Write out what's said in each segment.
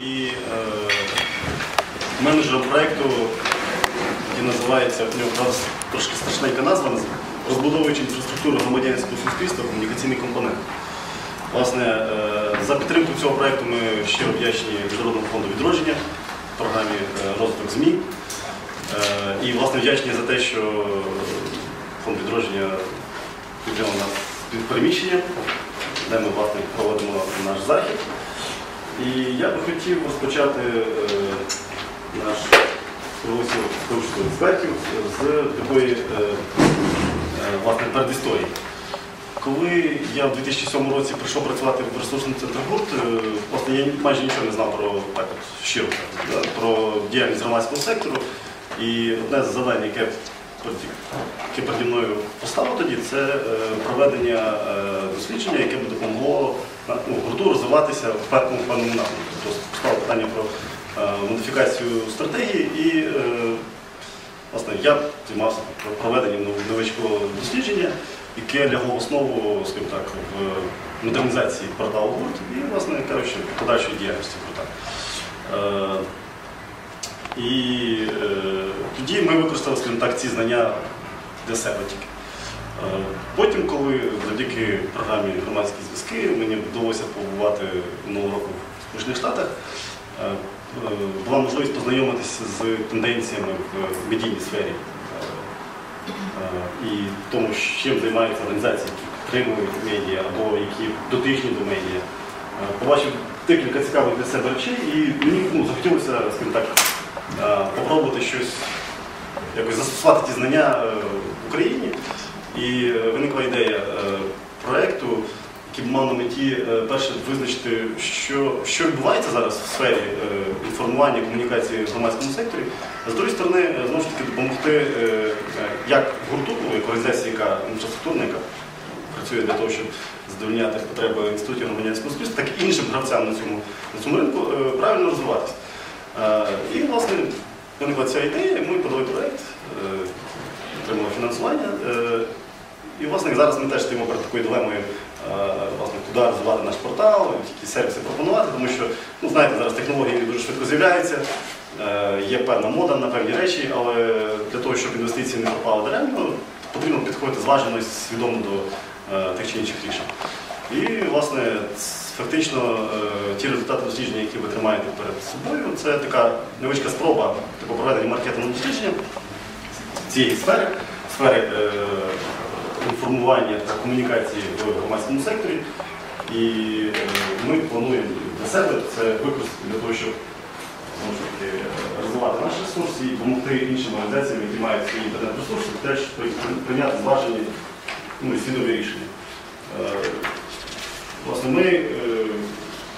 і е, менеджером проєкту, який називається, в нього правда, трошки страшненька назва, розбудовуючи інфраструктуру громадянського суспільства, комунікаційний компонент. Власне, е, за підтримку цього проєкту ми щиро вдячні Міжнародному фонду відродження в програмі е, розвиток ЗМІ. Е, І власне вдячні за те, що фонд відродження підтримав нас під приміщення, де ми власне проводимо наш захід. І я би хотів розпочати е, наш кругосвіт спілку експертів з такої е, е, власне передісторії. Коли я в 2007 році прийшов працювати в ресурсному центрі гурт, власне, я майже нічого не знав про так от, щиро, про діяльність громадського сектору. І одне з завдань, яке, яке переді мною поставило тоді, це проведення дослідження, яке би допомогло ну, гурту розвиватися в певному певному напрямку. Тобто поставило питання про е, модифікацію стратегії і е, Власне, я займався проведенням нов- невеличкого дослідження, яке лягло в основу, скажімо так, в модернізації порталу гурт і, власне кажучи, подальшої діяльності гурта. Е, І е, тоді ми використали, скажімо так, ці знання для себе тільки. Е, Потім, коли завдяки програмі громадські зв'язки мені вдалося побувати минулого року в Сполучених Штатах, е, е, була можливість познайомитися з тенденціями в медійній сфері і тому, чим займаються організації, які підтримують медіа або які дотичні до медіа. Побачив декілька цікавих для себе речей і мені ну, захотілося, скажімо так, попробувати щось якось застосувати ті знання в Україні. І е, виникла ідея е, проєкту, який мав на меті е, перше визначити, що, що відбувається зараз в сфері інформування, комунікації в громадському секторі. А з другої сторони, знову ж таки, допомогти як гурту, як організації, яка інфраструктурна, яка працює для того, щоб задовольняти потреби інститутів громадянського суспільства, так і іншим гравцям на цьому, на цьому ринку правильно розвиватися. І, власне, виникла ця ідея, ми подали проєкт, отримали фінансування. І, власне, зараз ми теж стоїмо перед такою дилемою, е, власне, куди розвивати наш портал, які сервіси пропонувати, тому що, ну, знаєте, зараз технології дуже швидко з'являються, е, є певна мода на певні речі, але для того, щоб інвестиції не пропали даремно, потрібно підходити зважено і свідомо до е, тих чи інших рішень. І, власне, фактично ті результати дослідження, які ви тримаєте перед собою, це така невеличка спроба такого проведення маркетингового дослідження цієї сфери, сфери інформування та комунікації в громадському секторі. І е, ми плануємо для себе це використати для того, щоб таки, розвивати наш ресурс і допомогти іншим організаціям, які мають свої інтернет-ресурси, теж прийняти зважені ну, і свідомі рішення. Е, Власне, ми е,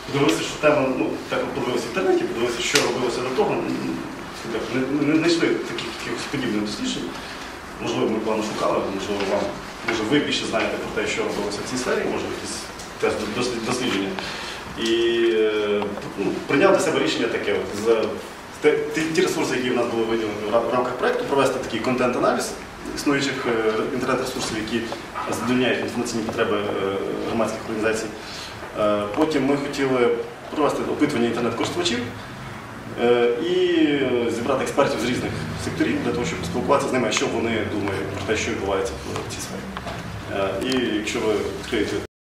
подивилися, що тема, ну, так подивилися в інтернеті, подивилися, що робилося до того. Не, не знайшли таких якихось подібних досліджень. Можливо, ми погано шукали, можливо, вам, може, ви більше знаєте про те, що робилося в цій сфері, може, якісь дослідження. І е, ну, прийняв для себе рішення таке. От, за, ті, ті ресурси, які в нас були виділені в рамках проєкту, провести такий контент-аналіз існуючих е, інтернет-ресурсів, які задовольняють інформаційні потреби е, громадських організацій. Потім ми хотіли провести опитування інтернет-користувачів і е, зібрати експертів з різних секторів для того, щоб поспілкуватися з ними, що вони думають про те, що відбувається в цій сфері. Е, І якщо ви відкриєте